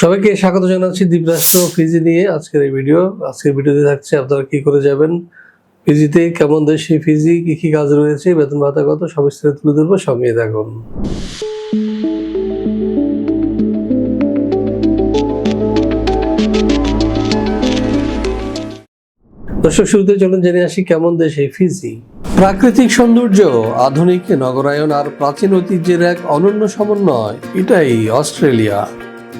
সবাইকে স্বাগত জানাচ্ছি দ্বীপরাষ্ট্র ফিজি নিয়ে আজকের এই ভিডিও আজকের ভিডিওতে থাকছে আপনারা কি করে যাবেন ফিজিতে কেমন দেশে ফিজি কি কি কাজ রয়েছে, বেতন ভাতা কত, সব বিস্তারিত তুলে ধরবো সঙ্গে থাকুন। দর্শক, শুরুতে চলুন জেনে আসি কেমন দেশ ফিজি প্রাকৃতিক সৌন্দর্য, আধুনিক নগরায়ন আর প্রাচীন ঐতিহ্যের এক অনন্য সমন্বয়, এটাই অস্ট্রেলিয়া।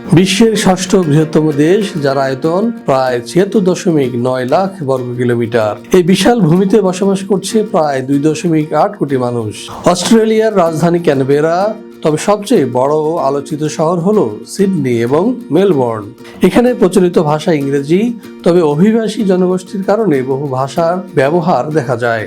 বিশ্বের ষষ্ঠ বৃহত্তম দেশ, যার আয়তন প্রায় ছিয়াত্তর দশমিক নয় লাখ বর্গ কিলোমিটার। এই বিশাল ভূমিতে বসবাস করছে প্রায় দুই দশমিক আট কোটি মানুষ। অস্ট্রেলিয়ার রাজধানী ক্যানবেরা, তবে সবচেয়ে বড় ও আলোচিত শহর হল সিডনি এবং মেলবোর্ন। এখানে প্রচলিত ভাষা ইংরেজি, তবে অভিবাসী জনগোষ্ঠীর কারণে বহু ভাষার ব্যবহার দেখা যায়।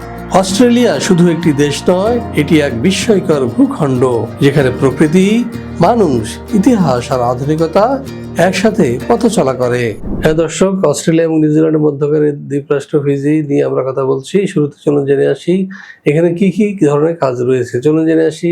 অস্ট্রেলিয়া শুধু একটি দেশ নয়, এটি এক বিস্ময়কর ভূখণ্ড, যেখানে প্রকৃতি, মানুষ, ইতিহাস আর আধুনিকতা একসাথে পথ চলা করে। হ্যাঁ দর্শক, অস্ট্রেলিয়া এবং নিউজিল্যান্ডের মধ্যকার দ্বীপরাষ্ট্র ফিজি নিয়ে আমরা কথা বলছি। শুরুতে চলুন জেনে আসি, এখানে কি কি ধরনের কাজ রয়েছে? চলুন জেনে আসি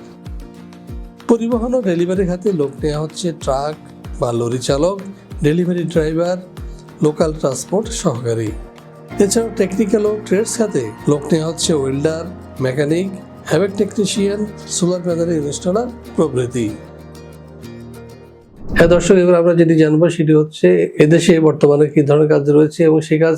পরিবহন ও ডেলিভারি খাতে লোক নেওয়া হচ্ছে ট্রাক বা লরি চালক, ডেলিভারি ড্রাইভার, লোকাল ট্রান্সপোর্ট সহকারী। এছাড়াও টেকনিক্যাল ও ট্রেডস খাতে লোক নেওয়া হচ্ছে welder, mechanic, HVAC technician, solar panel installer প্রভৃতি। হ্যাঁ দর্শক, এবার আমরা যেটি জানব সেটি হচ্ছে এদেশে বর্তমানে কি ধরনের কাজ রয়েছে এবং সেই কাজ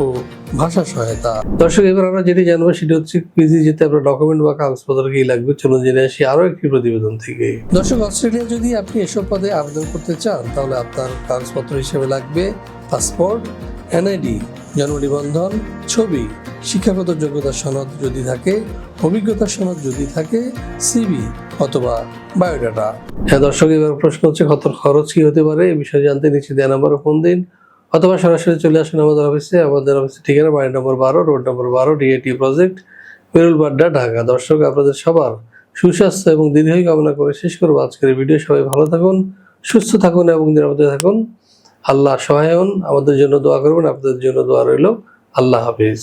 ও ভাষা সহায়তা। দর্শক এবার আমরা যেটি জানব সেটি হচ্ছে পিজি যেতে আপনার ডকুমেন্ট বা কাগজপত্র কি লাগবে? চলুন জেনে আসি আরও একটি প্রতিবেদন থেকে। দর্শক অস্ট্রেলিয়া যদি আপনি এসব পদে আবেদন করতে চান তাহলে আপনার কাগজপত্র হিসেবে লাগবে পাসপোর্ট এনআইডি জন্ম নিবন্ধন ছবি শিক্ষাগত যোগ্যতা সনদ যদি থাকে অভিজ্ঞতা সনদ যদি থাকে সিবি অথবা বায়োডাটা। হ্যাঁ দর্শক এবার প্রশ্ন হচ্ছে কত খরচ কি হতে পারে? এই বিষয়ে জানতে নিচে দেওয়া নাম্বারে ফোন দিন। অথবা সরাসরি চলে আসুন আমাদের অফিসে আমাদের অফিসে ঠিকানা বাড়ি নম্বর বারো রোড নম্বর বারো ডিএটি প্রজেক্ট মেরুল বাড্ডা, ঢাকা। দর্শক, আপনাদের সবার সুস্বাস্থ্য এবং দীর্ঘায়ু কামনা করে শেষ করব আজকের ভিডিও সবাই ভালো থাকুন, সুস্থ থাকুন এবং নিরাপদে থাকুন। আল্লাহ সহায়ন আমাদের জন্য দোয়া করবেন। আপনাদের জন্য দোয়া রইল। আল্লাহ হাফিজ।